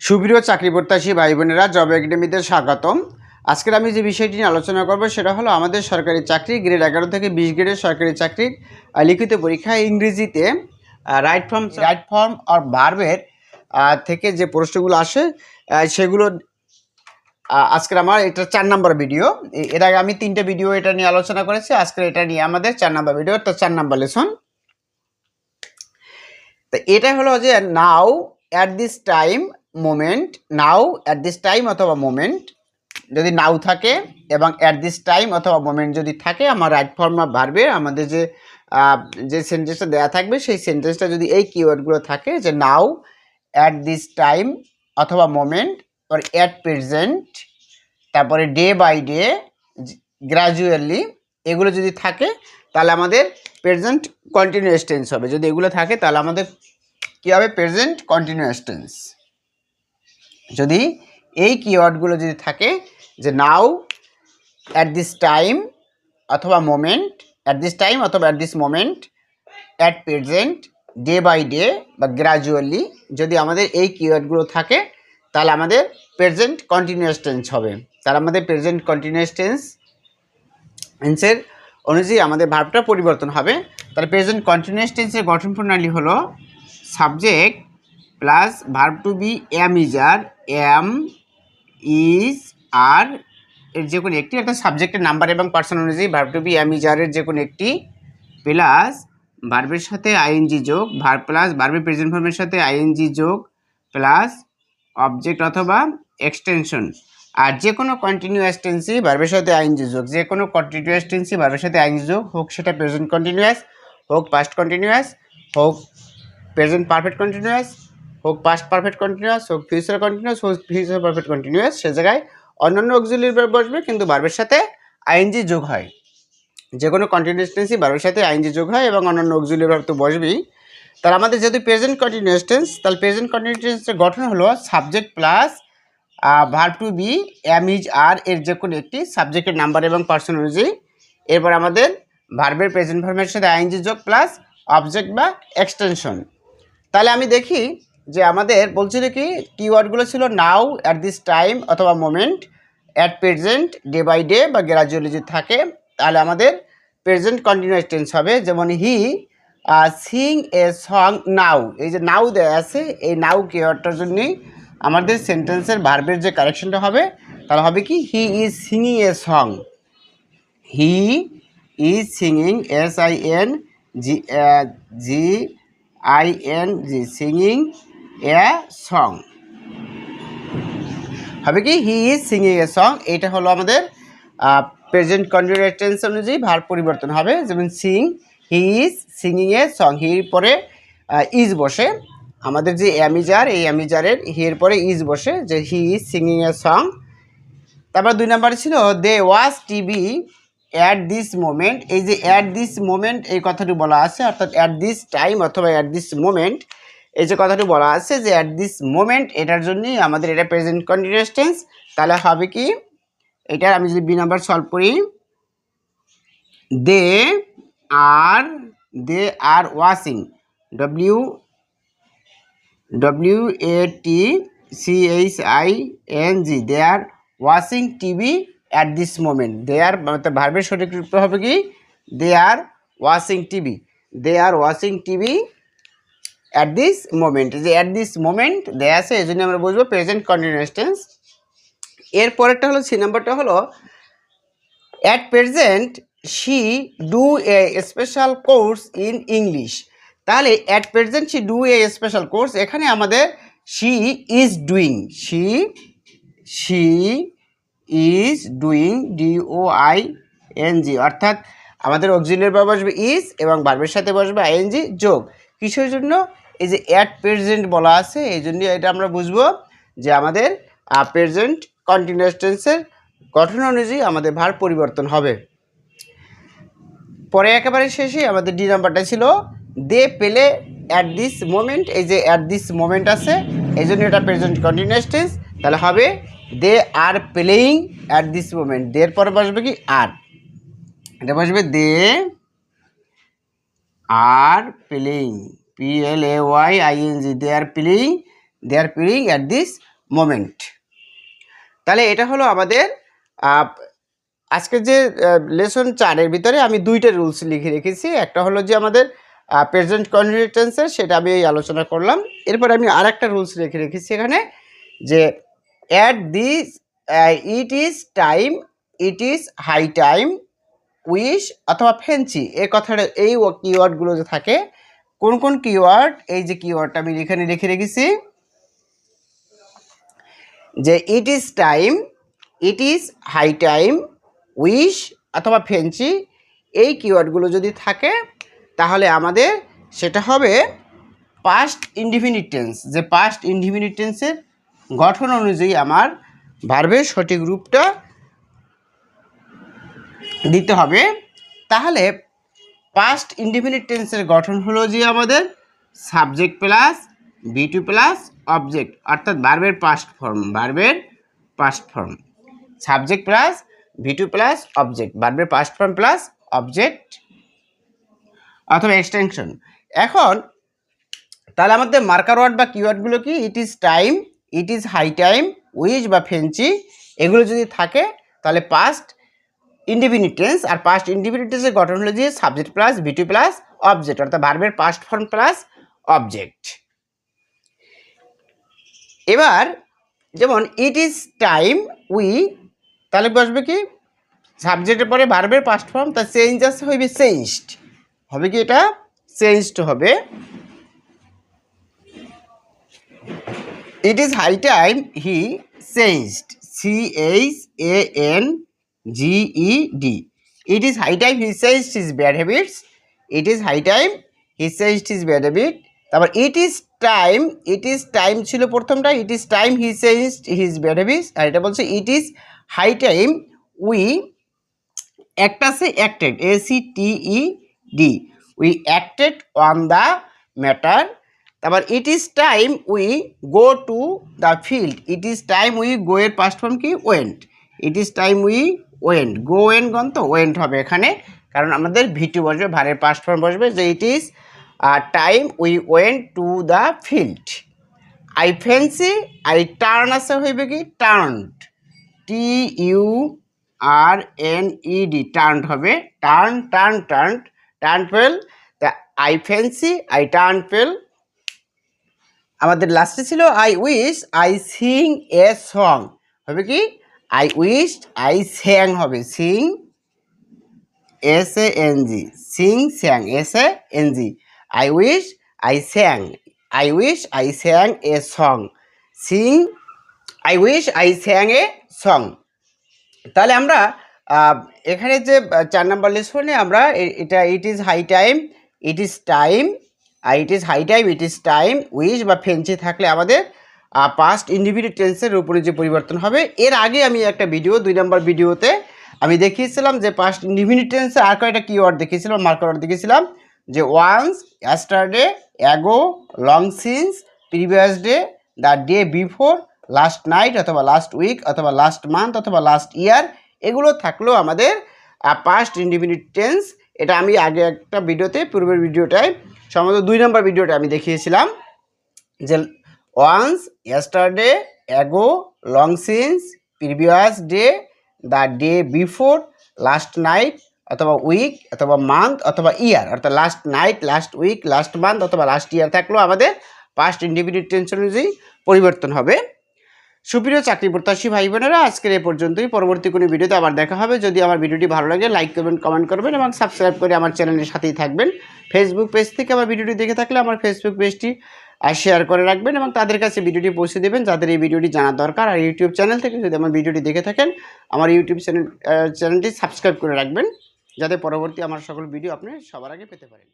সুপ্রিয় চাকরি প্রত্যাশী ভাই বোনেরা জব একাডেমিতে স্বাগতম। আজকের আমি যে বিষয়টি নিয়ে আলোচনা করব সেটা হলো আমাদের সরকারি চাকরি গ্রেড এগারো থেকে বিশ গ্রেডের সরকারি চাকরির লিখিত পরীক্ষা ইংরেজিতে রাইট ফর্ম রাইট ফর্ম আর ভার্বের থেকে যে প্রশ্নগুলো আসে সেগুলো আজকের আমার এটা চার নম্বর ভিডিও এর আগে আমি তিনটে ভিডিও এটা নিয়ে আলোচনা করেছি আজকের এটা নিয়ে আমাদের চার নম্বর ভিডিও তো চার নাম্বার লেসন তো এটা হলো যে now at this time moment now at this time অথবা মোমেন্ট যদি নাও থাকে, এবং অ্যাট দিস টাইম অথবা মোমেন্ট যদি থাকে, আমার রাইট ফর্মা বাড়বে আমাদের যে যে সেন্টেন্সটা দেওয়া থাকবে, সেই সেন্টেন্সটা যদি এই কিওয়ার্ডগুলো থাকে, যে নাও অ্যাট দিস টাইম অথবা মোমেন্ট or অ্যাট প্রেজেন্ট তারপরে ডে বাই ডে গ্রাজুয়ালি এগুলো যদি থাকে, তাহলে আমাদের প্রেজেন্ট কন্টিনিউয়াস টেন্স হবে। যদি এগুলো থাকে, তাহলে আমাদের কী হবে? প্রেজেন্ট কন্টিনিউয়াস টেন্স যদি এই কিওয়ার্ডগুলো যদি থাকে যে নাও অ্যাট দিস টাইম অথবা মোমেন্ট অ্যাট দিস টাইম অথবা at this moment at present day by day বা গ্রাজুয়ালি যদি আমাদের এই কিওয়ার্ডগুলো থাকে, তাহলে আমাদের প্রেজেন্ট কন্টিনিউয়াস টেন্স হবে। তাহলে আমাদের প্রেজেন্ট কন্টিনিউয়াস টেন্স টেন্সের অনুযায়ী আমাদের ভার্বটা পরিবর্তন হবে। তাহলে প্রেজেন্ট কন্টিনিউয়াস টেন্সের গঠন প্রণালী হলো subject plus verb to be am is are am is are এর যে কোনো একটি অর্থাৎ সাবজেক্টের নাম্বার এবং পার্সন অনুযায়ী verb to be am is are এর যে কোনো একটি প্লাস ভার্বের সাথে আইএনজি যোগ ভার্ব প্লাস ভার্বের প্রেজেন্ট ফর্মের সাথে আইএনজি যোগ প্লাস অবজেক্ট অথবা এক্সটেনশন আর যে কোনো কন্টিনিউয়াস টেন্সি ভার্বের সাথে আইএনজি যোগ, যে কোনো কন্টিনিউয়াস টেন্সি ভার্বের সাথে আইএনজি যোগ, হোক সেটা প্রেজেন্ট কন্টিনিউয়াস হোক পাস্ট কন্টিনিউয়াস হোক প্রেজেন্ট পারফেক্ট কন্টিনিউয়াস হোক পাস্ট পারফেক্ট কন্টিনিউয়াস হোক ফিউচার কন্টিনিউয়াস হোক ফিউচার পারফেক্ট কন্টিনিউয়াস সে জায়গায় অন্যান্য অক্সিলিয়ারি ভার্ব বসবে, কিন্তু ভার্বের সাথে আইএনজি যোগ হয়। যে কোনো কন্টিনিউয়াস টেন্সই ভার্বের সাথে আইএনজি যোগ হয় এবং অন্যান্য অক্সিলিয়ারি ভার্ব তো বসবেই। তাহলে আমাদের যেহেতু প্রেজেন্ট কন্টিনিউয়াস টেন্স তাহলে প্রেজেন্ট কন্টিনিউয়াস টেন্সের গঠন হলো subject plus verb to be am is are এর যে কোনো একটি সাবজেক্টের নাম্বার এবং পার্সন অনুযায়ী। এরপর আমাদের ভার্বের প্রেজেন্ট ফর্মের সাথে আইএনজি যোগ প্লাস অবজেক্ট বা এক্সটেনশন তাহলে আমি দেখি যে আমাদের বলছিল কি কিওয়ার্ডগুলো ছিল নাও অ্যাট দিস টাইম অথবা moment at present day by day বা গ্রাজুয়ালি যদি থাকে, তাহলে আমাদের প্রেজেন্ট কন্টিনিউয়াস টেন্স হবে। যেমন হি সিং এ সং নাও এই যে নাও দেওয়া আছে, এই নাও কিওয়ার্ডটার জন্যই আমাদের সেন্টেন্সের ভার্বের যে কারেকশনটা হবে, তাহলে হবে কি he is singing a song he is singing S I N G G I N G singing a song. হবে কি? He is singing a song. এটা হলো আমাদের প্রেজেন্ট কন্টিনিউয়াস টেন্স অনুযায়ী ভার পরিবর্তন হবে। যেমন sing, he is singing a song. হির পরে ইজ বসে। আমাদের যে অ্যামিজার, এই অ্যামিজারের হির পরে ইজ বসে, যে he is singing a song. তারপর দুই নাম্বার ছিল, they watch TV at this moment. এই যে অ্যাট দিস মোমেন্ট, এই কথাটি বলা আছে, অর্থাৎ অ্যাট দিস টাইম অথবা অ্যাট দিস মোমেন্ট এই যে কথাটি বলা আছে যে অ্যাট দিস মোমেন্ট এটার জন্যই আমাদের এটা প্রেজেন্ট কন্টিনিউয়াস টেন্স তাহলে হবে কি? এটার আমি যদি বি নাম্বার সলভ করি they are they are watching W W A T C H I N G they are watching TV at this moment they are ভার্বের সঠিক রূপ হবে কি? They are watching TV they are watching TV at this moment যে at this moment দেয়া আছে, এই জন্য আমরা বুঝব প্রেজেন্ট কন্টিনিউয়াস টেন্স এর পরেরটা হলো, সি নাম্বারটা হলো at present she do a special course in English তাহলে at present she do a special course এখানে আমাদের she is doing she she is doing D O I N G অর্থাৎ আমাদের অক্সিলিয়ার বসবে ইজ এবং বার্বের সাথে বসবে আইএনজি যোগ। কিসের জন্য? এই যে অ্যাট প্রেজেন্ট বলা আছে, এই জন্য এটা আমরা বুঝব যে আমাদের প্রেজেন্ট কন্টিনিউয়াস টেন্সের গঠন অনুযায়ী আমাদের ভার পরিবর্তন হবে। পরে একেবারে শেষে আমাদের ডি নাম্বারটা ছিল দে পেলে অ্যাট দিস মোমেন্ট এই যে অ্যাট দিস মোমেন্ট আছে, এই জন্য এটা প্রেজেন্ট কন্টিনিউয়াস টেন্স তাহলে হবে they are playing at this moment দের পরে বসবে কি? আর এটা বসবে they are playing P L A Y I N G they are playing they are playing at this moment তাহলে এটা হলো আমাদের আজকে যে লেসন চারের ভিতরে আমি দুইটা রুলস লিখে রেখেছি। একটা হলো যে আমাদের প্রেজেন্ট কনভিটেন্সের সেটা আমি এই আলোচনা করলাম। এরপর আমি আর একটা রুলস রেখে রেখেছি এখানে, যে at this it is time it is high time wish অথবা ফেন্সি এই কথাটা এই কিওয়ার্ডগুলো যে থাকে, কোন কোন কিওয়ার্ড, এই যে কিওয়ার্ডটা আমি এখানে লিখে রেখেছি, যে it is time it is high time wish অথবা ফেন্সি এই কিওয়ার্ডগুলো যদি থাকে, তাহলে আমাদের সেটা হবে পাস্ট ইনডিফিনিট টেন্স যে পাস্ট ইনডিফিনিট টেন্সের গঠন অনুযায়ী আমার ভার্বের সঠিক রূপটা দিতে হবে। তাহলে পাস্ট ইনডিফিনিট টেন্সের গঠন হলো যে আমাদের subject plus V two plus object অর্থাৎ ভার্বের পাস্ট ফর্ম ভার্বের past form subject plus V two plus object ভার্বের পাস্ট ফর্ম প্লাস অবজেক্ট অথবা এক্সটেনশন এখন, তাহলে আমাদের মার্কার ওয়ার্ড বা কিওয়ার্ডগুলো কি? It is time it is high time wish বা ফেন্সি এগুলো যদি থাকে, তাহলে পাস্ট ইন্ডিপেন্ডেন্ট টেন্স আর পাস্ট ইন্ডিপেন্ডেন্ট টেন্সের গঠন হলো যে subject plus V two plus object অর্থাৎ ভার্বের পাস্ট ফর্ম প্লাস অবজেক্ট এবার, যেমন ইট ইজ টাইম উই তাহলে বসবে কি? সাবজেক্টের পরে ভার্বের পাস্ট ফর্ম তা চেঞ্জ আসতে হইবে চেঞ্জড হবে কি এটা? চেঞ্জড হবে। It is high time he changed C H A N D it is high time he changed his bad habits it is high time he changed his bad habit তারপর it is time it is time ছিল প্রথমটা it is time he changed his bad habits আর এটা বলছে it is high time we একটা আছে acted A C T E D we acted on the matter তারপর it is time we go to the field it is time we go এর past form কি? Went it is time we went go went gone তো went হবে এখানে। কারণ আমাদের V2 বসবে, ভারের পাস্ট ফর্ম বসবে, যে it is time we went to the field I fancy I turn আছে হইবে কি? Turned T U R N E D turn হবে। টার্ন টার্ন টার্ন টার্ন পেল তা আই ফ্যান্সি আই টার্ন পেল আমাদের লাস্টে ছিল I wish I sing a song হবে কি? আই উইশ আই স্যাং হবে sing S A N G sing sang S A N G I wish I sang I wish I sang a song sing I wish I sang a song তাহলে আমরা এখানে যে চার number লেসনে আমরা এটা it is high time it is time it is high time it is time wish বা fancy থাকলে আমাদের পাস্ট ইন্ডিভিজুয়াল টেন্সের উপরে যে পরিবর্তন হবে, এর আগে আমি একটা ভিডিও দুই নম্বর ভিডিওতে আমি দেখিয়েছিলাম যে পাস্ট ইন্ডিভিজুয়াল টেন্সে আর কয়েকটা কিওয়ার্ড দেখিয়েছিলাম মার্কার ওয়ার্ড দেখিয়েছিলাম, যে once yesterday ago long since previous day the day before last night অথবা লাস্ট উইক অথবা লাস্ট মান্থ অথবা লাস্ট ইয়ার এগুলো থাকলেও আমাদের পাস্ট ইন্ডিপেন্ডেন্ট টেন্স এটা আমি আগে একটা ভিডিওতে পূর্বের ভিডিওটায় সম্ভবত দুই নম্বর ভিডিওটা আমি দেখিয়েছিলাম, যে once yesterday ago long since previous day the day before last night অথবা উইক অথবা মান্থ অথবা ইয়ার অর্থাৎ last night last week last month অথবা লাস্ট ইয়ার থাকলেও আমাদের পাস্ট ইন্ডিপেন্ডেন্ট টেন্স অনুযায়ী পরিবর্তন হবে। সুপ্রিয় চাকরি প্রত্যাশী ভাই বোনেরা, আজকের এ পর্যন্তই। পরবর্তী কোনো ভিডিওতে আবার দেখা হবে। যদি আমার ভিডিওটি ভালো লাগে লাইক করবেন কমেন্ট করবেন এবং সাবস্ক্রাইব করে আমার চ্যানেলের সাথেই থাকবেন। ফেসবুক পেজ থেকে আমার ভিডিওটি দেখে থাকলে আমার ফেসবুক পেজটি আর শেয়ার করে রাখবেন এবং তাদের কাছে ভিডিওটি পৌঁছে দেবেন, যাদের এই ভিডিওটি জানা দরকার। আর ইউটিউব চ্যানেল থেকে যদি আমার ভিডিওটি দেখে থাকেন, আমার ইউটিউব চ্যানেল চ্যানেলটি সাবস্ক্রাইব করে রাখবেন, যাতে পরবর্তী আমার সকল ভিডিও আপনি সবার আগে পেতে পারেন।